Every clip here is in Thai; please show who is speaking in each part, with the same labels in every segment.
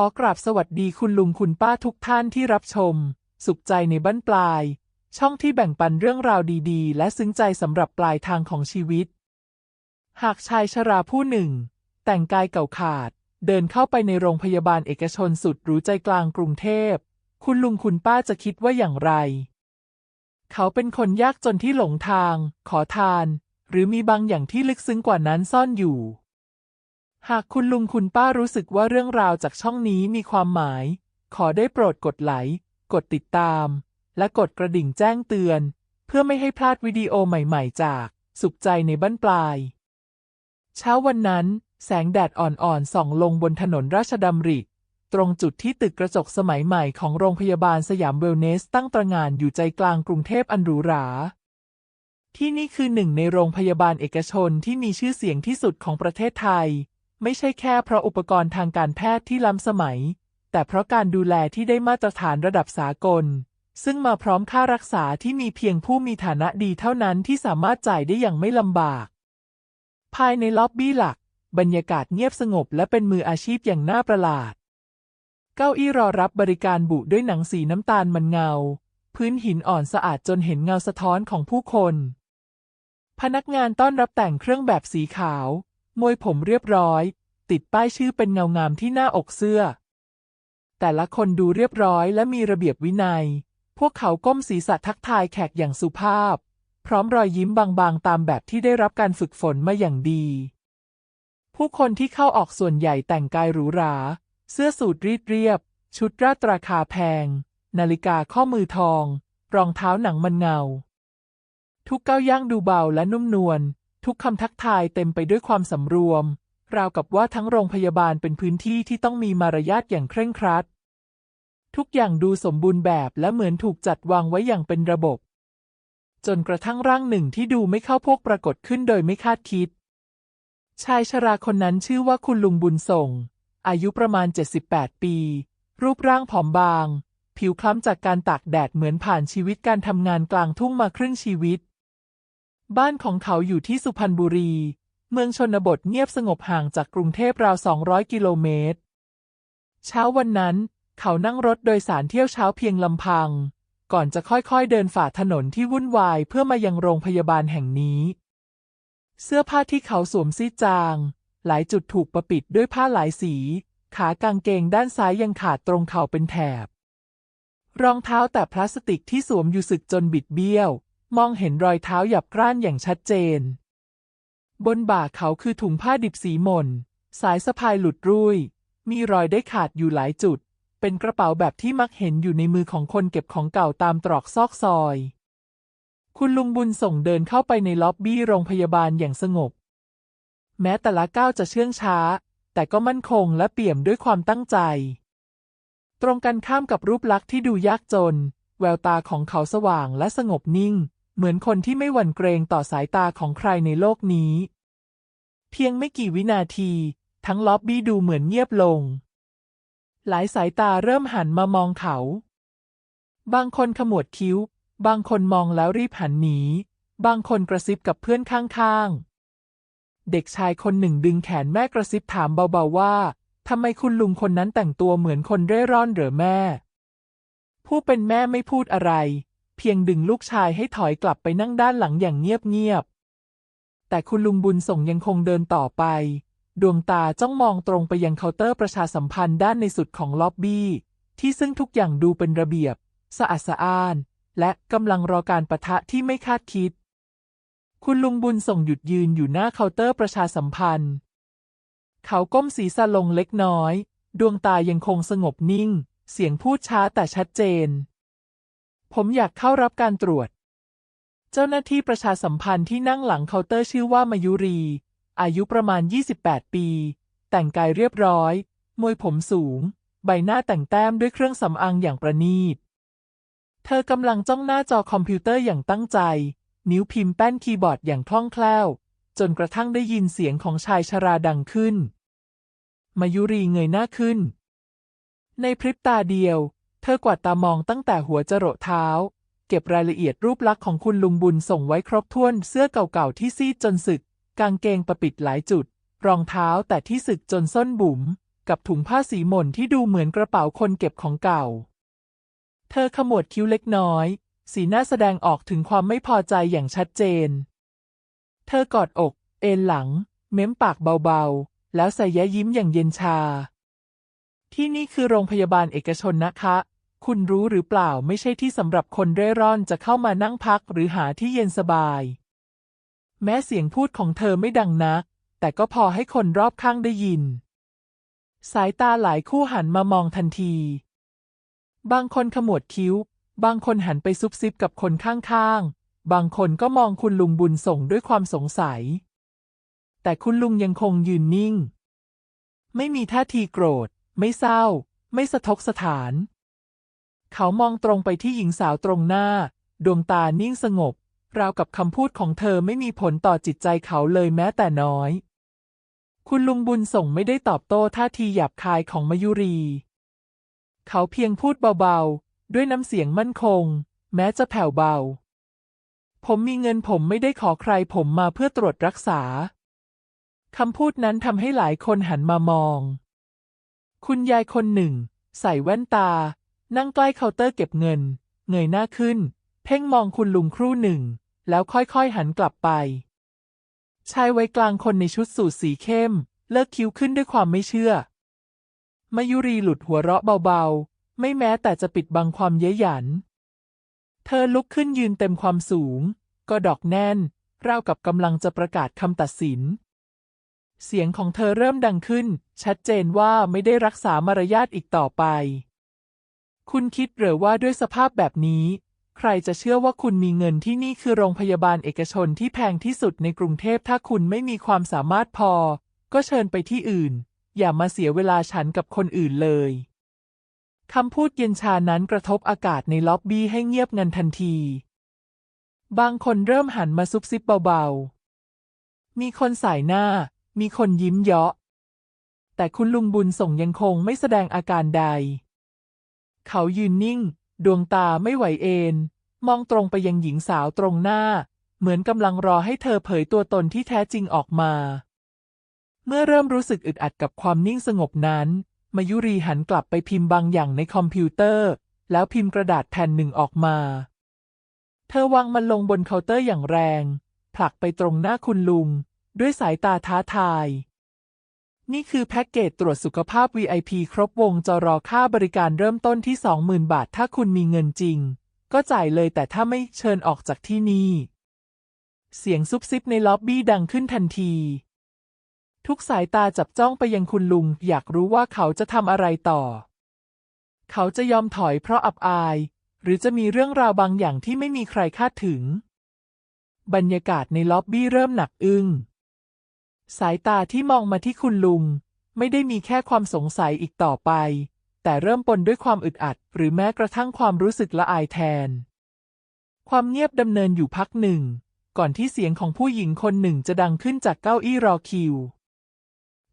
Speaker 1: ขอกราบสวัสดีคุณลุงคุณป้าทุกท่านที่รับชม สุขใจในบ้านปลาย ช่องที่แบ่งปันเรื่องราวดีๆ และซึ้งใจสำหรับปลายทางของชีวิต หากชายชราผู้หนึ่ง แต่งกายเก่าขาด เดินเข้าไปในโรงพยาบาลเอกชนสุดหรูใจกลางกรุงเทพ คุณลุงคุณป้าจะคิดว่าอย่างไร เขาเป็นคนยากจนที่หลงทาง ขอทาน หรือมีบางอย่างที่ลึกซึ้งกว่านั้นซ่อนอยู่ หากคุณลุงคุณป้ารู้สึกว่าเรื่องราวจากช่องนี้มีความหมาย ขอได้โปรดกดไลค์ กดติดตาม และกดกระดิ่งแจ้งเตือน เพื่อไม่ให้พลาดวิดีโอใหม่ๆ จาก สุขใจในบ้านปลาย เช้าวันนั้น แสงแดดอ่อนๆ ส่องลงบนถนนราชดำริ ตรงจุดที่ตึกกระจกสมัยใหม่ของโรงพยาบาลสยามเวลเนสตั้งตระหง่านอยู่ใจกลางกรุงเทพอันหรูหราที่นี่คือหนึ่งในโรงพยาบาลเอกชนที่มีชื่อเสียงที่สุดของประเทศไทย ไม่ใช่แค่เพราะอุปกรณ์ทางการแพทย์ที่ล้ำสมัย แต่เพราะการดูแลที่ได้มาตรฐานระดับสากล ซึ่งมาพร้อมค่ารักษาที่มีเพียงผู้มีฐานะดีเท่านั้นที่สามารถจ่ายได้อย่างไม่ลำบาก ภายในล็อบบี้หลัก บรรยากาศเงียบสงบและเป็นมืออาชีพอย่างน่าประหลาด เก้าอี้รอรับบริการบุด้วยหนังสีน้ำตาลมันเงา พื้นหินอ่อนสะอาดจนเห็นเงาสะท้อนของผู้คน พนักงานต้อนรับแต่งเครื่องแบบสีขาว มวยผมเรียบร้อย ติดป้ายชื่อเป็นเงางามที่หน้าอกเสื้อ แต่ละคนดูเรียบร้อยและมีระเบียบวินัย พวกเขาก้มศีรษะทักทายแขกอย่างสุภาพ พร้อมรอยยิ้มบางๆ ตามแบบที่ได้รับการฝึกฝนมาอย่างดี ผู้คนที่เข้าออกส่วนใหญ่แต่งกายหรูหรา เสื้อสูทรีดเรียบ ชุดราตราคาแพง นาฬิกาข้อมือทอง รองเท้าหนังมันเงา ทุกก้าวย่างดูเบาและนุ่มนวล ทุกคำทักทายเต็มไปด้วยความสำรวม ราวกับว่าทั้งโรงพยาบาลเป็นพื้นที่ที่ต้องมีมารยาทอย่างเคร่งครัด ทุกอย่างดูสมบูรณ์แบบและเหมือนถูกจัดวางไว้อย่างเป็นระบบ จนกระทั่งร่างหนึ่งที่ดูไม่เข้าพวกปรากฏขึ้นโดยไม่คาดคิด ชายชราคนนั้นชื่อว่าคุณลุงบุญส่ง อายุประมาณ 78 ปี รูปร่างผอมบาง ผิวคล้ำจากการตากแดดเหมือนผ่านชีวิตการทำงานกลางทุ่งมาครึ่งชีวิต บ้านของเขาอยู่ที่สุพรรณบุรี เมืองชนบทเงียบสงบห่างจากกรุงเทพราว 200 กิโลเมตร เช้าวันนั้น เขานั่งรถโดยสารเที่ยวเช้าเพียงลำพัง ก่อนจะค่อยๆเดินฝ่าถนนที่วุ่นวายเพื่อมายังโรงพยาบาลแห่งนี้ เสื้อผ้าที่เขาสวมซีดจาง หลายจุดถูกประปิดด้วยผ้าหลายสี ขากางเกงด้านซ้ายยังขาดตรงเข่าเป็นแถบ รองเท้าแต่พลาสติกที่สวมอยู่สึกจนบิดเบี้ยว มองเห็นรอยเท้าหยับกร้านอย่างชัดเจน บนบ่าเขาคือถุงผ้าดิบสีหม่นสายสะพายหลุดรุ่ย มีรอยได้ขาดอยู่หลายจุด เป็นกระเป๋าแบบที่มักเห็นอยู่ในมือของคนเก็บของเก่าตามตรอกซอกซอย คุณลุงบุญส่งเดินเข้าไปในล็อบบี้โรงพยาบาลอย่างสงบ แม้แต่ละก้าวจะเชื่องช้า แต่ก็มั่นคงและเปี่ยมด้วยความตั้งใจ ตรงกันข้ามกับรูปลักษณ์ที่ดูยากจน แววตาของเขาสว่างและสงบนิ่ง เหมือนคนที่ไม่หวั่นเกรงต่อสายตาของใครในโลกนี้ เพียงไม่กี่วินาที ทั้งล็อบบี้ดูเหมือนเงียบลง หลายสายตาเริ่มหันมามองเขา บางคนขมวดคิ้ว บางคนมองแล้วรีบหันหนี บางคนกระซิบกับเพื่อนข้างๆ เด็กชายคนหนึ่งดึงแขนแม่กระซิบถามเบาๆว่าทำไมคุณลุงคนนั้นแต่งตัวเหมือนคนเร่ร่อนเหรอแม่ ผู้เป็นแม่ไม่พูดอะไร เพียงดึงลูกชายให้ถอยกลับไปนั่งด้านหลังอย่างเงียบๆ แต่คุณลุงบุญส่งยังคงเดินต่อไป ดวงตาจ้องมองตรงไปยังเคาน์เตอร์ประชาสัมพันธ์ด้านในสุดของล็อบบี้ ที่ซึ่งทุกอย่างดูเป็นระเบียบ สะอาดสะอ้าน และกำลังรอการประทะที่ไม่คาดคิด คุณลุงบุญส่งหยุดยืนอยู่หน้าเคาน์เตอร์ประชาสัมพันธ์ เขาก้มศีรษะลงเล็กน้อย ดวงตายังคงสงบนิ่ง เสียงพูดช้าแต่ชัดเจน ผมอยากเข้ารับการตรวจ เจ้าหน้าที่ประชาสัมพันธ์ที่นั่งหลังเคาน์เตอร์ชื่อว่ามายุรี อายุประมาณ 28 ปี แต่งกายเรียบร้อย มวยผมสูง ใบหน้าแต่งแต้มด้วยเครื่องสำอางอย่างประณีต เธอกำลังจ้องหน้าจอคอมพิวเตอร์อย่างตั้งใจ นิ้วพิมพ์แป้นคีย์บอร์ดอย่างคล่องแคล่ว จนกระทั่งได้ยินเสียงของชายชราดังขึ้น มายุรีเงยหน้าขึ้น ในพริบตาเดียว ธอกวาดตามองตั้งแต่หัวจรดเท้า เก็บรายละเอียดรูปลักษณ์ของคุณลุงบุญส่งไว้ครบถ้วนเสื้อเก่าๆที่ซีดจนสึก กางเกงประปิดหลายจุด รองเท้าแต่ที่สึกจนส้นบุ๋ม กับถุงผ้าสีหม่นที่ดูเหมือนกระเป๋าคนเก็บของเก่า เธอขมวดคิ้วเล็กน้อย สีหน้าแสดงออกถึงความไม่พอใจอย่างชัดเจน เธอกอดอก เอนหลัง เม้มปากเบาๆ แล้วใส่แย้ยิ้มอย่างเย็นชา ที่นี่คือโรงพยาบาลเอกชนนะคะ คุณรู้หรือเปล่าไม่ใช่ที่สำหรับคนเร่ร่อนจะเข้ามานั่งพักหรือหาที่เย็นสบาย แม้เสียงพูดของเธอไม่ดังนัก แต่ก็พอให้คนรอบข้างได้ยิน สายตาหลายคู่หันมามองทันที บางคนขมวดคิ้ว บางคนหันไปซุบซิบกับคนข้างๆ บางคนก็มองคุณลุงบุญส่งด้วยความสงสัย แต่คุณลุงยังคงยืนนิ่ง ไม่มีท่าทีโกรธ ไม่เศร้า ไม่สะทกสถาน เขามองตรงไปที่หญิงสาวตรงหน้า ดวงตานิ่งสงบ ราวกับคำพูดของเธอไม่มีผลต่อจิตใจเขาเลยแม้แต่น้อย คุณลุงบุญส่งไม่ได้ตอบโต้ท่าทีหยาบคายของมยุรี เขาเพียงพูดเบาๆ ด้วยน้ำเสียงมั่นคง แม้จะแผ่วเบา ผมมีเงินผมไม่ได้ขอใครผมมาเพื่อตรวจรักษาคำพูดนั้นทำให้หลายคนหันมามอง คุณยายคนหนึ่ง ใส่แว่นตา นั่งใกล้เคาน์เตอร์เก็บเงิน เงยหน้าขึ้น เพ่งมองคุณลุงครู่หนึ่ง แล้วค่อยๆหันกลับไป ชายวัยกลางคนในชุดสูทสีเข้ม เลิกคิ้วขึ้นด้วยความไม่เชื่อ มายุรีหลุดหัวเราะเบาๆ ไม่แม้แต่จะปิดบังความเย้ยหยัน เธอลุกขึ้นยืนเต็มความสูง ก็ดอกแน่นราวกับกำลังจะประกาศคำตัดสิน เสียงของเธอเริ่มดังขึ้น ชัดเจนว่าไม่ได้รักษามารยาทอีกต่อไป คุณคิดหรือว่าด้วยสภาพแบบนี้ ใครจะเชื่อว่าคุณมีเงินที่นี่คือโรงพยาบาลเอกชนที่แพงที่สุดในกรุงเทพถ้าคุณไม่มีความสามารถพอ ก็เชิญไปที่อื่น อย่ามาเสียเวลาฉันกับคนอื่นเลยคำพูดเย็นชานั้นกระทบอากาศในล็อบบี้ให้เงียบงันทันที บางคนเริ่มหันมาซุบซิบเบาๆ มีคนสายหน้า มีคนยิ้มเยาะ แต่คุณลุงบุญส่งยังคงไม่แสดงอาการใด เขายืนนิ่ง ดวงตาไม่ไหวเอนมองตรงไปยังหญิงสาวตรงหน้า เหมือนกำลังรอให้เธอเผยตัวตนที่แท้จริงออกมา เมื่อเริ่มรู้สึกอึดอัดกับความนิ่งสงบนั้น มายุรีหันกลับไปพิมพ์บางอย่างในคอมพิวเตอร์ แล้วพิมพ์กระดาษแผ่นหนึ่งออกมา เธอวางมันลงบนเคาน์เตอร์อย่างแรง ผลักไปตรงหน้าคุณลุง ด้วยสายตาท้าทาย นี่คือแพ็กเกจตรวจสุขภาพ VIP ครบวงจรอค่าบริการเริ่มต้นที่ 20,000 บาท ถ้าคุณมีเงินจริง ก็จ่ายเลยแต่ถ้าไม่เชิญออกจากที่นี่ เสียงซุบซิบในล็อบบี้ดังขึ้นทันที ทุกสายตาจับจ้องไปยังคุณลุง อยากรู้ว่าเขาจะทำอะไรต่อ เขาจะยอมถอยเพราะอับอาย หรือจะมีเรื่องราวบางอย่างที่ไม่มีใครคาดถึง บรรยากาศในล็อบบี้เริ่มหนักอึ้ง สายตาที่มองมาที่คุณลุง ไม่ได้มีแค่ความสงสัยอีกต่อไป แต่เริ่มปนด้วยความอึดอัด หรือแม้กระทั่งความรู้สึกละอายแทน ความเงียบดำเนินอยู่พักหนึ่ง ก่อนที่เสียงของผู้หญิงคนหนึ่งจะดังขึ้นจากเก้าอี้รอคิว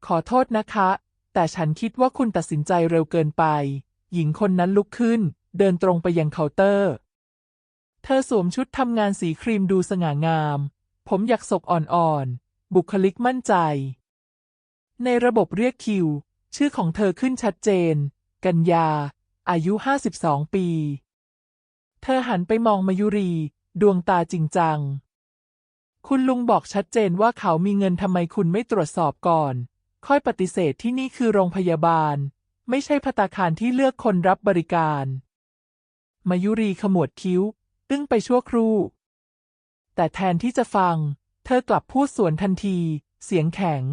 Speaker 1: ขอโทษนะคะ แต่ฉันคิดว่าคุณตัดสินใจเร็วเกินไป หญิงคนนั้นลุกขึ้น เดินตรงไปยังเคาน์เตอร์ เธอสวมชุดทำงานสีครีมดูสง่างาม ผมอยากศกอ่อนๆ บุคลิกมั่นใจ ในระบบเรียกคิว ชื่อของเธอขึ้นชัดเจน กัญญา อายุ 52 ปี เธอหันไปมองมายุรี ดวงตาจริงจัง คุณลุงบอกชัดเจนว่าเขามีเงินทำไมคุณไม่ตรวจสอบก่อน ค่อยปฏิเสธที่นี่คือโรงพยาบาล ไม่ใช่พัตาคารที่เลือกคนรับบริการ มายุรีขมวดคิ้ว ตึ้งไปชั่วครู่ แต่แทนที่จะฟัง เธอกลับพูดสวนทันที เสียงแข็ง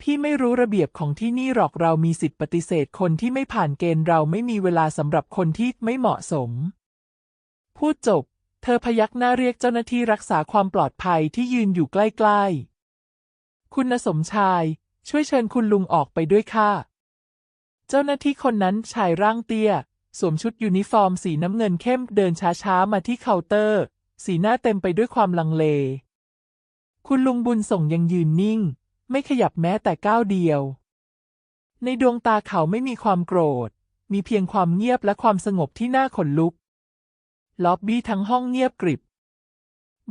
Speaker 1: พี่ไม่รู้ระเบียบของที่นี่หรอกเรามีสิทธิปฏิเสธคนที่ไม่ผ่านเกณฑ์เราไม่มีเวลาสำหรับคนที่ไม่เหมาะสม พูดจบ เธอพยักหน้าเรียกเจ้าหน้าที่รักษาความปลอดภัยที่ยืนอยู่ใกล้ๆ คุณสมชาย ช่วยเชิญคุณลุงออกไปด้วยค่ะ เจ้าหน้าที่คนนั้นชายร่างเตี้ย สวมชุดยูนิฟอร์มสีน้ำเงินเข้มเดินช้าๆมาที่เคาน์เตอร์ สีหน้าเต็มไปด้วยความลังเล คุณลุงบุญส่งยังยืนนิ่ง ไม่ขยับแม้แต่ก้าวเดียว ในดวงตาเขาไม่มีความโกรธ มีเพียงความเงียบและความสงบที่น่าขนลุก ล็อบบี้ทั้งห้องเงียบกริบ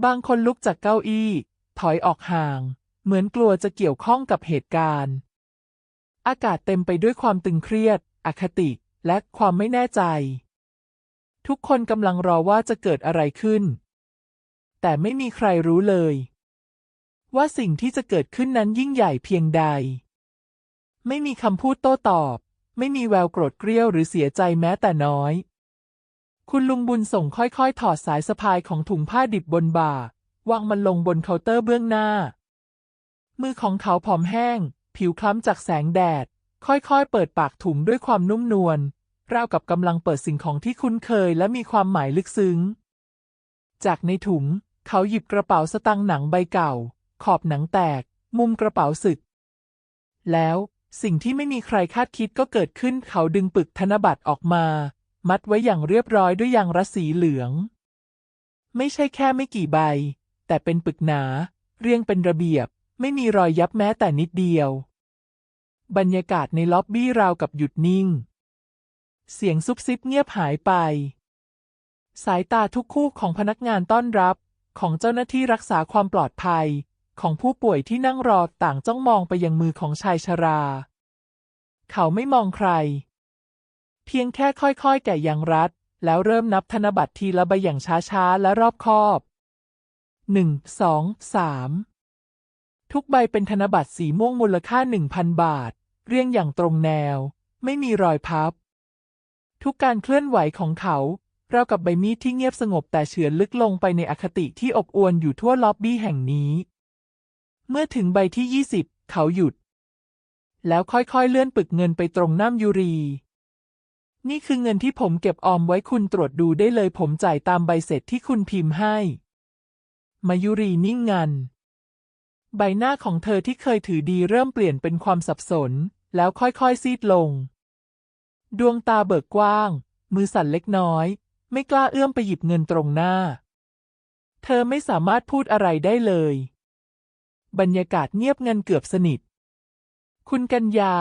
Speaker 1: บางคนลุกจากเก้าอี้ ถอยออกห่าง เหมือนกลัวจะเกี่ยวข้องกับเหตุการณ์ อากาศเต็มไปด้วยความตึงเครียด อคติ และความไม่แน่ใจ ทุกคนกำลังรอว่าจะเกิดอะไรขึ้น แต่ไม่มีใครรู้เลย ว่าสิ่งที่จะเกิดขึ้นนั้นยิ่งใหญ่เพียงใด ไม่มีคำพูดโต้ตอบ ไม่มีแววโกรธเกรี้ยวหรือเสียใจแม้แต่น้อย คุณลุงบุญส่งค่อยๆ ถอดสายสะพายของถุงผ้าดิบบนบ่าวางมันลงบนเคาน์เตอร์เบื้องหน้า มือของเขาผอมแห้ง ผิวคล้ำจากแสงแดด ค่อยๆ เปิดปากถุงด้วยความนุ่มนวลราวกับกำลังเปิดสิ่งของที่คุ้นเคยและมีความหมายลึกซึ้ง จากในถุง เขาหยิบกระเป๋าสตางค์หนังใบเก่า ขอบหนังแตก มุมกระเป๋าสึก แล้วสิ่งที่ไม่มีใครคาดคิดก็เกิดขึ้นเขาดึงปึกธนบัตรออกมา มัดไว้อย่างเรียบร้อยด้วยยางรัสีเหลือง ไม่ใช่แค่ไม่กี่ใบ แต่เป็นปึกหนา เรียงเป็นระเบียบ ไม่มีรอยยับแม้แต่นิดเดียว บรรยากาศในล็อบบี้ราวกับหยุดนิ่ง เสียงซุบซิบเงียบหายไป สายตาทุกคู่ของพนักงานต้อนรับของเจ้าหน้าที่รักษาความปลอดภัย ของผู้ป่วยที่นั่งรอต่างจ้องมองไปยังมือของชายชรา เขาไม่มองใคร เพียงแค่ค่อยๆ แกะยางรัด แล้วเริ่มนับธนบัตรทีละใบอย่างช้าๆ และรอบคอบ หนึ่ง สอง สาม ทุกใบเป็นธนบัตรสีม่วงมูลค่าหนึ่งพันบาท เรียงอย่างตรงแนว ไม่มีรอยพับ ทุกการเคลื่อนไหวของเขาราวกับใบมีดที่เงียบสงบแต่เฉือนลึกลงไปในอคติที่อบอวลอยู่ทั่วล็อบบี้แห่งนี้ เมื่อถึงใบที่ยี่สิบเขาหยุด แล้วค่อยๆเลื่อนปึกเงินไปตรงน้ำยูรี นี่คือเงินที่ผมเก็บออมไว้คุณตรวจดูได้เลยผมจ่ายตามใบเสร็จที่คุณพิมพ์ให้ มายุรีนิ่งงัน ใบหน้าของเธอที่เคยถือดีเริ่มเปลี่ยนเป็นความสับสน แล้วค่อยๆซีดลง ดวงตาเบิกกว้าง มือสั่นเล็กน้อย ไม่กล้าเอื้อมไปหยิบเงินตรงหน้า เธอไม่สามารถพูดอะไรได้เลย บรรยากาศเงียบงันเกือบสนิท คุณกัญญา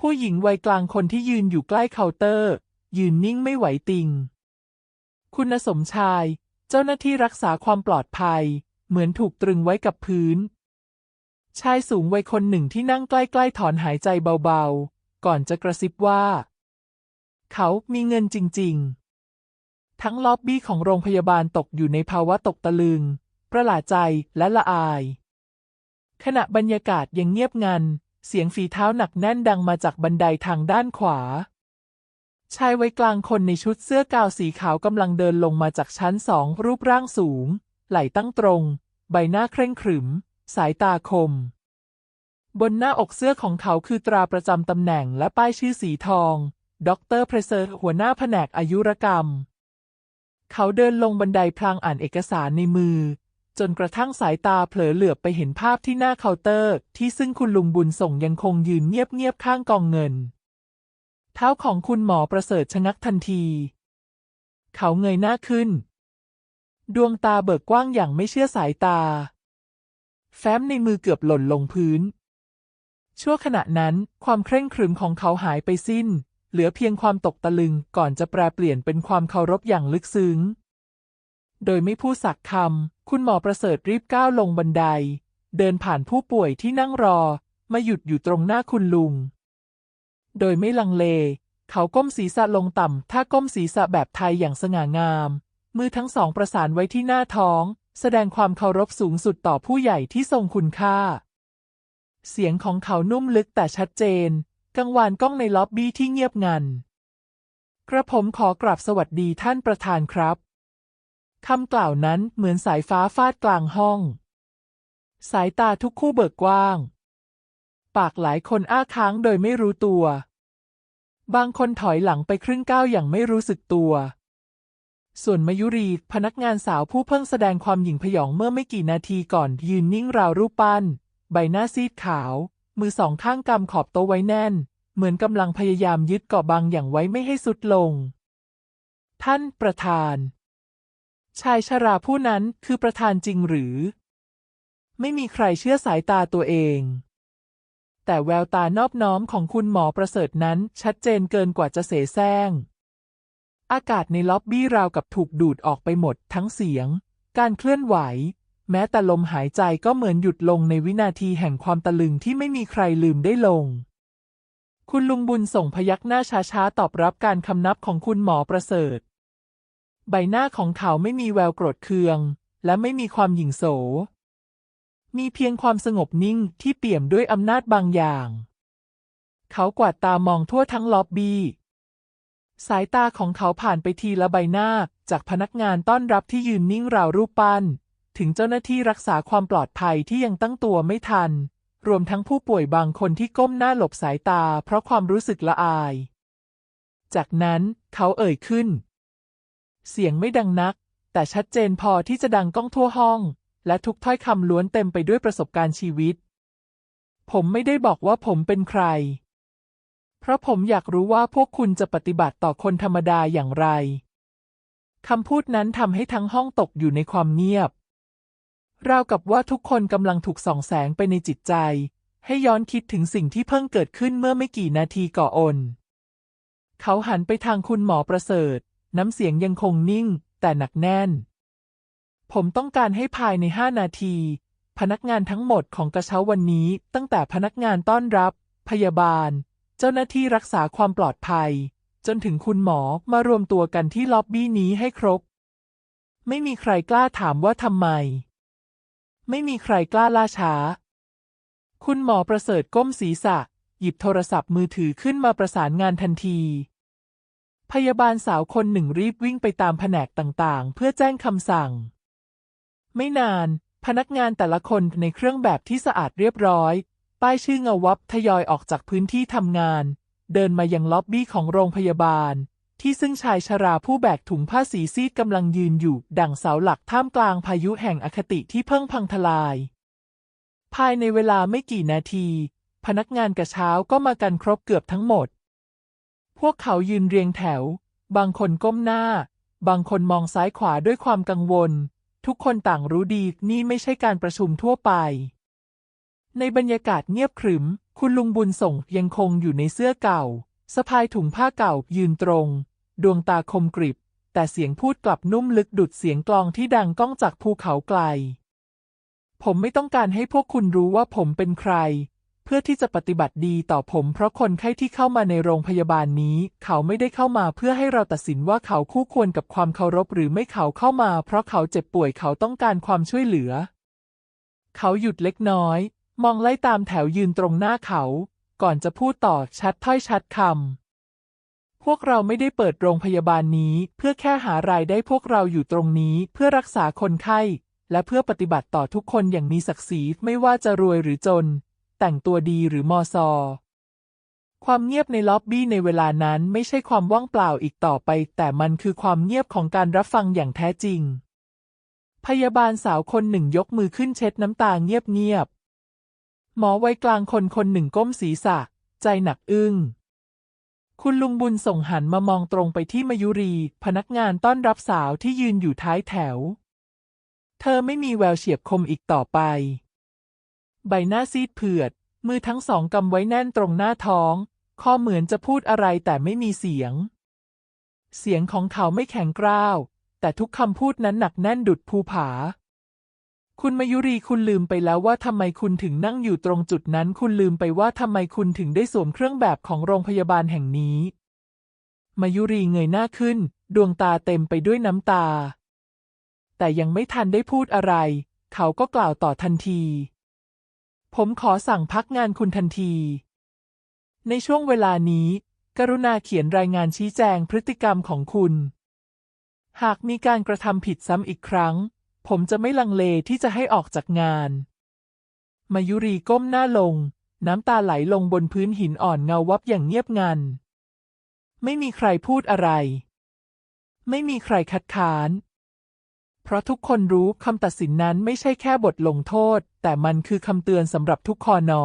Speaker 1: ผู้หญิงวัยกลางคนที่ยืนอยู่ใกล้เคาน์เตอร์ ยืนนิ่งไม่ไหวติง คุณสมชาย เจ้าหน้าที่รักษาความปลอดภัย เหมือนถูกตรึงไว้กับพื้น ชายสูงวัยคนหนึ่งที่นั่งใกล้ๆถอนหายใจเบาๆ ก่อนจะกระซิบว่า เขามีเงินจริง ๆทั้งล็อบบี้ของโรงพยาบาลตกอยู่ในภาวะตกตะลึง ประหลาดใจและละอาย ขณะบรรยากาศยังเงียบงัน เสียงฝีเท้าหนักแน่นดังมาจากบันไดทางด้านขวา ชายวัยกลางคนในชุดเสื้อกาวสีขาวกำลังเดินลงมาจากชั้นสองรูปร่างสูง ไหล่ตั้งตรง ใบหน้าเคร่งขรึม สายตาคม บนหน้าอกเสื้อของเขาคือตราประจำตำแหน่งและป้ายชื่อสีทองด็อกเตอร์เพรเซอร์หัวหน้าแผนกอายุรกรรม เขาเดินลงบันไดพลางอ่านเอกสารในมือ จนกระทั่งสายตาเผลอเหลือบไปเห็นภาพที่หน้าเคาน์เตอร์ ที่ซึ่งคุณลุงบุญส่งยังคงยืนเงียบๆข้างกองเงิน เท้าของคุณหมอประเสริฐชะงักทันที เขาเงยหน้าขึ้น ดวงตาเบิกกว้างอย่างไม่เชื่อสายตา แฟ้มในมือเกือบหล่นลงพื้น ชั่วขณะนั้นความเคร่งครึมของเขาหายไปสิ้น เหลือเพียงความตกตะลึงก่อนจะแปลเปลี่ยนเป็นความเคารพอย่างลึกซึ้ง โดยไม่พูดสักคำ คุณหมอประเสริฐรีบก้าวลงบันได เดินผ่านผู้ป่วยที่นั่งรอ มาหยุดอยู่ตรงหน้าคุณลุง โดยไม่ลังเล เขาก้มศีรษะลงต่ำถ้าก้มศีรษะแบบไทยอย่างสง่างาม มือทั้งสองประสานไว้ที่หน้าท้อง แสดงความเคารพสูงสุดต่อผู้ใหญ่ที่ทรงคุณค่า เสียงของเขานุ่มลึกแต่ชัดเจน กังวานก้องในล็อบบี้ที่เงียบงัน กระผมขอกราบสวัสดีท่านประธานครับ คำกล่าวนั้นเหมือนสายฟ้าฟาดกลางห้อง สายตาทุกคู่เบิกกว้าง ปากหลายคนอ้าค้างโดยไม่รู้ตัว บางคนถอยหลังไปครึ่งก้าวอย่างไม่รู้สึกตัว ส่วนมยุรี พนักงานสาวผู้เพิ่งแสดงความหยิ่งพยองเมื่อไม่กี่นาทีก่อน ยืนนิ่งราวรูปปั้น ใบหน้าซีดขาว มือสองข้างกำขอบโต๊ะไว้แน่น เหมือนกำลังพยายามยึดเกาะบางอย่างไว้ไม่ให้สุดลง ท่านประธาน ชายชราผู้นั้นคือประธานจริงหรือ ไม่มีใครเชื่อสายตาตัวเอง แต่แววตานอบน้อมของคุณหมอประเสริฐนั้นชัดเจนเกินกว่าจะเสแสร้ง อากาศในล็อบบี้ราวกับถูกดูดออกไปหมดทั้งเสียง การเคลื่อนไหว แม้แต่ลมหายใจก็เหมือนหยุดลงในวินาทีแห่งความตะลึงที่ไม่มีใครลืมได้ลง คุณลุงบุญส่งพยักหน้าช้าๆตอบรับการคำนับของคุณหมอประเสริฐ ใบหน้าของเขาไม่มีแววโกรธเคือง และไม่มีความหยิ่งโส มีเพียงความสงบนิ่งที่เปี่ยมด้วยอำนาจบางอย่าง เขากวาดตามองทั่วทั้งล็อบบี้ สายตาของเขาผ่านไปทีละใบหน้าจากพนักงานต้อนรับที่ยืนนิ่งราวรูปปั้น ถึงเจ้าหน้าที่รักษาความปลอดภัยที่ยังตั้งตัวไม่ทัน รวมทั้งผู้ป่วยบางคนที่ก้มหน้าหลบสายตาเพราะความรู้สึกละอาย จากนั้นเขาเอ่ยขึ้น เสียงไม่ดังนัก แต่ชัดเจนพอที่จะดังก้องทั่วห้อง และทุกถ้อยคำล้วนเต็มไปด้วยประสบการณ์ชีวิต ผมไม่ได้บอกว่าผมเป็นใคร เพราะผมอยากรู้ว่าพวกคุณจะปฏิบัติต่อคนธรรมดาอย่างไรคำพูดนั้นทำให้ทั้งห้องตกอยู่ในความเงียบ ราวกับว่าทุกคนกำลังถูกส่องแสงไปในจิตใจ ให้ย้อนคิดถึงสิ่งที่เพิ่งเกิดขึ้นเมื่อไม่กี่นาทีก่อน เขาหันไปทางคุณหมอประเสริฐ น้ำเสียงยังคงนิ่ง แต่หนักแน่น ผมต้องการให้ภายในห้านาที พนักงานทั้งหมดของกระเช้าวันนี้ ตั้งแต่พนักงานต้อนรับ พยาบาล เจ้าหน้าที่รักษาความปลอดภัย จนถึงคุณหมอมารวมตัวกันที่ล็อบบี้นี้ให้ครบ ไม่มีใครกล้าถามว่าทำไม ไม่มีใครกล้าล่าช้า คุณหมอประเสริฐก้มศีรษะ หยิบโทรศัพท์มือถือขึ้นมาประสานงานทันที พยาบาลสาวคนหนึ่งรีบวิ่งไปตามแผนกต่างๆ เพื่อแจ้งคำสั่ง ไม่นาน พนักงานแต่ละคนในเครื่องแบบที่สะอาดเรียบร้อย ป้ายชื่อเงาวับทยอยออกจากพื้นที่ทำงาน เดินมายังล็อบบี้ของโรงพยาบาล ที่ซึ่งชายชราผู้แบกถุงผ้าสีซีดกำลังยืนอยู่ ดั่งเสาหลักท่ามกลางพายุแห่งอคติที่เพิ่งพังทลาย ภายในเวลาไม่กี่นาที พนักงานกระเช้าก็มากันครบเกือบทั้งหมด พวกเขายืนเรียงแถว บางคนก้มหน้า บางคนมองซ้ายขวาด้วยความกังวล ทุกคนต่างรู้ดีนี่ไม่ใช่การประชุมทั่วไป ในบรรยากาศเงียบขรึม คุณลุงบุญส่งยังคงอยู่ในเสื้อเก่าสะพายถุงผ้าเก่ายืนตรง ดวงตาคมกริบ แต่เสียงพูดกลับนุ่มลึกดุดเสียงกลองที่ดังก้องจากภูเขาไกล ผมไม่ต้องการให้พวกคุณรู้ว่าผมเป็นใคร เพื่อที่จะปฏิบัติดีต่อผม เพราะคนไข้ที่เข้ามาในโรงพยาบาลนี้ เขาไม่ได้เข้ามาเพื่อให้เราตัดสินว่าเขาคู่ควรกับความเคารพหรือไม่เขาเข้ามา เพราะเขาเจ็บป่วยเขาต้องการความช่วยเหลือ เขาหยุดเล็กน้อย มองไล่ตามแถวยืนตรงหน้าเขา ก่อนจะพูดต่อชัดถ้อยชัดคำพวกเราไม่ได้เปิดโรงพยาบาลนี้ เพื่อแค่หารายได้พวกเราอยู่ตรงนี้เพื่อรักษาคนไข้ และเพื่อปฏิบัติต่อทุกคนอย่างมีศักดิ์ศรีไม่ว่าจะรวยหรือจน แต่งตัวดีหรือมอซอ ความเงียบในล็อบบี้ในเวลานั้นไม่ใช่ความว่างเปล่าอีกต่อไป แต่มันคือความเงียบของการรับฟังอย่างแท้จริง พยาบาลสาวคนหนึ่งยกมือขึ้นเช็ดน้ำตาเงียบๆหมอวัยกลางคนคนหนึ่งก้มศีรษะ ใจหนักอึ้งคุณลุงบุญส่งหันมามองตรงไปที่มายุรี พนักงานต้อนรับสาวที่ยืนอยู่ท้ายแถว เธอไม่มีแววเฉียบคมอีกต่อไป ใบหน้าซีดเผือด มือทั้งสองกำไว้แน่นตรงหน้าท้อง คอเหมือนจะพูดอะไรแต่ไม่มีเสียง เสียงของเขาไม่แข็งกร้าว แต่ทุกคำพูดนั้นหนักแน่นดุดภูผา คุณมายุรีคุณลืมไปแล้วว่าทำไมคุณถึงนั่งอยู่ตรงจุดนั้น คุณลืมไปว่าทำไมคุณถึงได้สวมเครื่องแบบของโรงพยาบาลแห่งนี้ มายุรีเงยหน้าขึ้น ดวงตาเต็มไปด้วยน้ำตา แต่ยังไม่ทันได้พูดอะไร เขาก็กล่าวต่อทันที ผมขอสั่งพักงานคุณทันที ในช่วงเวลานี้ กรุณาเขียนรายงานชี้แจงพฤติกรรมของคุณ หากมีการกระทำผิดซ้ำอีกครั้ง ผมจะไม่ลังเลที่จะให้ออกจากงาน มายุรีก้มหน้าลง น้ำตาไหลลงบนพื้นหินอ่อนเงาวับอย่างเงียบงัน ไม่มีใครพูดอะไร ไม่มีใครคัดค้าน เพราะทุกคนรู้คำตัดสินนั้นไม่ใช่แค่บทลงโทษ แต่มันคือคำเตือนสำหรับทุกคอนอ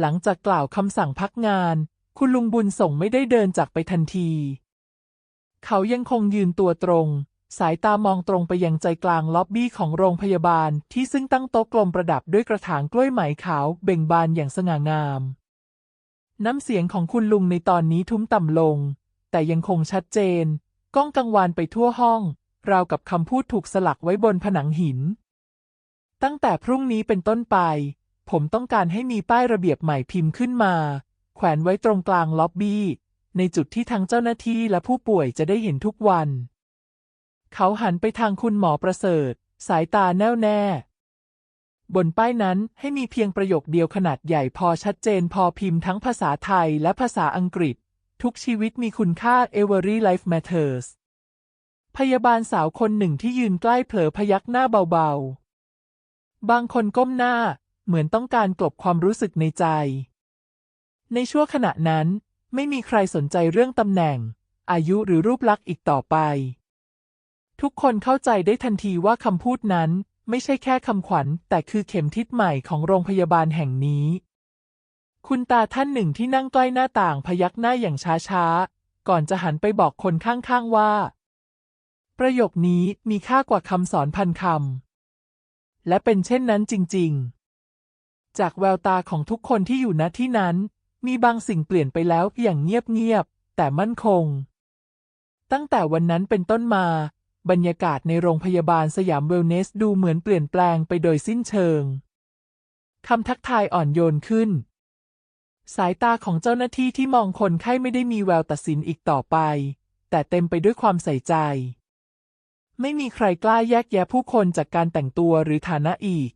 Speaker 1: หลังจากกล่าวคำสั่งพักงาน คุณลุงบุญส่งไม่ได้เดินจากไปทันที เขายังคงยืนตัวตรง สายตามองตรงไปยังใจกลางล็อบบี้ของโรงพยาบาลที่ซึ่งตั้งโต๊ะกลมประดับด้วยกระถางกล้วยไหมขาวเบ่งบานอย่างสง่างาม น้ำเสียงของคุณลุงในตอนนี้ทุ้มต่ำลง แต่ยังคงชัดเจน ก้องกังวานไปทั่วห้อง ราวกับคำพูดถูกสลักไว้บนผนังหิน ตั้งแต่พรุ่งนี้เป็นต้นไป ผมต้องการให้มีป้ายระเบียบใหม่พิมพ์ขึ้นมา แขวนไว้ตรงกลางล็อบบี้ ในจุดที่ทั้งเจ้าหน้าที่และผู้ป่วยจะได้เห็นทุกวัน เขาหันไปทางคุณหมอประเสริฐ สายตาแน่วแน่ บนป้ายนั้นให้มีเพียงประโยคเดียวขนาดใหญ่พอชัดเจนพอพิมพ์ทั้งภาษาไทยและภาษาอังกฤษ ทุกชีวิตมีคุณค่า Every life matters พยาบาลสาวคนหนึ่งที่ยืนใกล้เผลอพยักหน้าเบาๆ บางคนก้มหน้าเหมือนต้องการกลบความรู้สึกในใจ ในชั่วขณะนั้น ไม่มีใครสนใจเรื่องตำแหน่ง อายุหรือรูปลักษณ์อีกต่อไป ทุกคนเข้าใจได้ทันทีว่าคำพูดนั้นไม่ใช่แค่คำขวัญ แต่คือเข็มทิศใหม่ของโรงพยาบาลแห่งนี้ คุณตาท่านหนึ่งที่นั่งใกล้หน้าต่างพยักหน้าอย่างช้าๆ ก่อนจะหันไปบอกคนข้างๆว่า ประโยคนี้มีค่ากว่าคำสอนพันคำ และเป็นเช่นนั้นจริง ๆ จากแววตาของทุกคนที่อยู่ณที่นั้น มีบางสิ่งเปลี่ยนไปแล้วอย่างเงียบ ๆ แต่มั่นคง ตั้งแต่วันนั้นเป็นต้นมา บรรยากาศในโรงพยาบาลสยามเวลเนสดูเหมือนเปลี่ยนแปลงไปโดยสิ้นเชิง คำทักทายอ่อนโยนขึ้น สายตาของเจ้าหน้าที่ที่มองคนไข้ไม่ได้มีแววตัดสินอีกต่อไปแต่เต็มไปด้วยความใส่ใจ ไม่มีใครกล้าแยกแยะผู้คนจากการแต่งตัวหรือฐานะอีก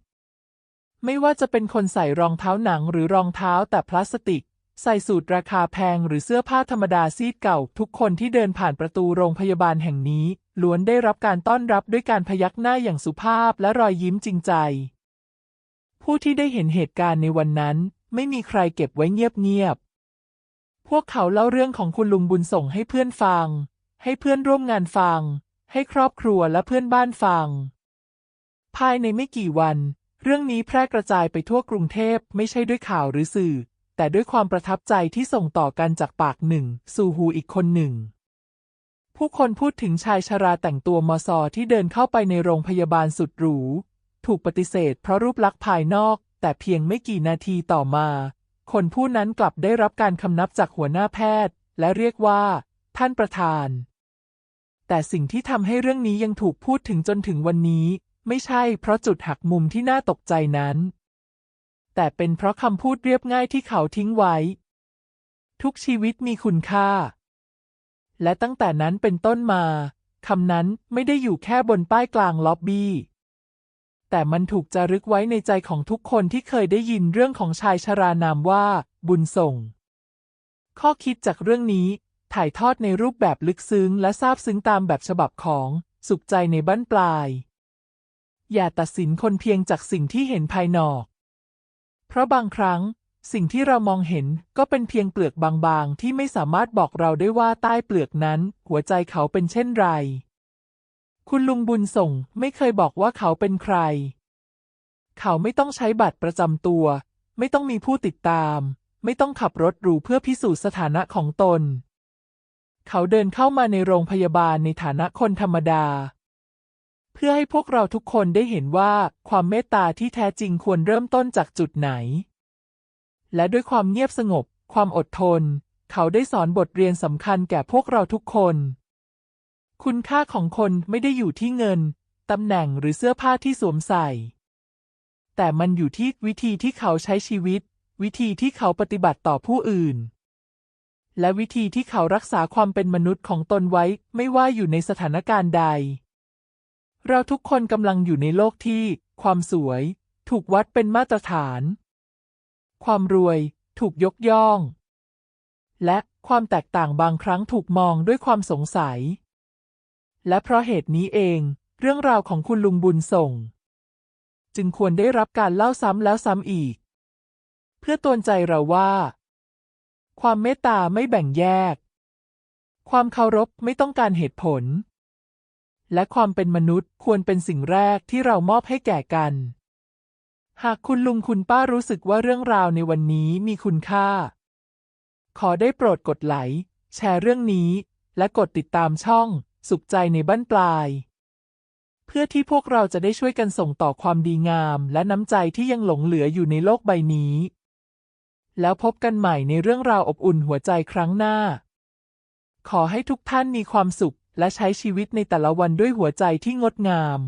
Speaker 1: ไม่ว่าจะเป็นคนใส่รองเท้าหนังหรือรองเท้าแต่พลาสติก ใส่สูทราคาแพงหรือเสื้อผ้าธรรมดาซีดเก่า ทุกคนที่เดินผ่านประตูโรงพยาบาลแห่งนี้ ล้วนได้รับการต้อนรับด้วยการพยักหน้าอย่างสุภาพและรอยยิ้มจริงใจ ผู้ที่ได้เห็นเหตุการณ์ในวันนั้น ไม่มีใครเก็บไว้เงียบๆพวกเขาเล่าเรื่องของคุณลุงบุญส่งให้เพื่อนฟัง ให้เพื่อนร่วมงานฟัง ให้ครอบครัวและเพื่อนบ้านฟัง ภายในไม่กี่วัน เรื่องนี้แพร่กระจายไปทั่วกรุงเทพไม่ใช่ด้วยข่าวหรือสื่อ แต่ด้วยความประทับใจที่ส่งต่อกันจากปากหนึ่ง สู่หูอีกคนหนึ่ง ผู้คนพูดถึงชายชราแต่งตัวมอซอที่เดินเข้าไปในโรงพยาบาลสุดหรู ถูกปฏิเสธเพราะรูปลักษณ์ภายนอก แต่เพียงไม่กี่นาทีต่อมา คนผู้นั้นกลับได้รับการคำนับจากหัวหน้าแพทย์ และเรียกว่า ท่านประธาน แต่สิ่งที่ทำให้เรื่องนี้ยังถูกพูดถึงจนถึงวันนี้ ไม่ใช่เพราะจุดหักมุมที่น่าตกใจนั้น แต่เป็นเพราะคำพูดเรียบง่ายที่เขาทิ้งไว้ ทุกชีวิตมีคุณค่า และตั้งแต่นั้นเป็นต้นมาคำนั้นไม่ได้อยู่แค่บนป้ายกลางล็อบบี้ แต่มันถูกจารึกไว้ในใจของทุกคนที่เคยได้ยินเรื่องของชายชรานามว่า บุญส่ง ข้อคิดจากเรื่องนี้ ถ่ายทอดในรูปแบบลึกซึ้งและซาบซึ้งตามแบบฉบับของสุขใจในบั้นปลาย อย่าตัดสินคนเพียงจากสิ่งที่เห็นภายนอก เพราะบางครั้ง สิ่งที่เรามองเห็นก็เป็นเพียงเปลือกบางๆ ที่ไม่สามารถบอกเราได้ว่าใต้เปลือกนั้น หัวใจเขาเป็นเช่นไร คุณลุงบุญส่งไม่เคยบอกว่าเขาเป็นใคร เขาไม่ต้องใช้บัตรประจำตัว ไม่ต้องมีผู้ติดตาม ไม่ต้องขับรถหรูเพื่อพิสูจน์สถานะของตน เขาเดินเข้ามาในโรงพยาบาลในฐานะคนธรรมดา เพื่อให้พวกเราทุกคนได้เห็นว่าความเมตตาที่แท้จริงควรเริ่มต้นจากจุดไหน และด้วยความเงียบสงบ ความอดทน เขาได้สอนบทเรียนสำคัญแก่พวกเราทุกคน คุณค่าของคนไม่ได้อยู่ที่เงินตำแหน่งหรือเสื้อผ้าที่สวมใส่ แต่มันอยู่ที่วิธีที่เขาใช้ชีวิต วิธีที่เขาปฏิบัติต่อผู้อื่น และวิธีที่เขารักษาความเป็นมนุษย์ของตนไว้ไม่ว่าอยู่ในสถานการณ์ใด เราทุกคนกำลังอยู่ในโลกที่ ความสวย ถูกวัดเป็นมาตรฐาน ความรวย ถูกยกย่อง และความแตกต่างบางครั้งถูกมองด้วยความสงสัย และเพราะเหตุนี้เอง เรื่องราวของคุณลุงบุญส่ง จึงควรได้รับการเล่าซ้ำแล้วซ้ำอีก เพื่อตือนใจเราว่า ความเมตตาไม่แบ่งแยก ความเคารพไม่ต้องการเหตุผล และความเป็นมนุษย์ควรเป็นสิ่งแรกที่เรามอบให้แก่กัน หากคุณลุงคุณป้ารู้สึกว่าเรื่องราวในวันนี้มีคุณค่า ขอได้โปรดกดไลค์แชร์เรื่องนี้ และกดติดตามช่อง สุขใจในบ้านปลาย เพื่อที่พวกเราจะได้ช่วยกันส่งต่อความดีงาม และน้ำใจที่ยังหลงเหลืออยู่ในโลกใบนี้ แล้วพบกันใหม่ในเรื่องราวอบอุ่นหัวใจครั้งหน้า ขอให้ทุกท่านมีความสุขและใช้ชีวิตในแต่ละวันด้วยหัวใจที่งดงาม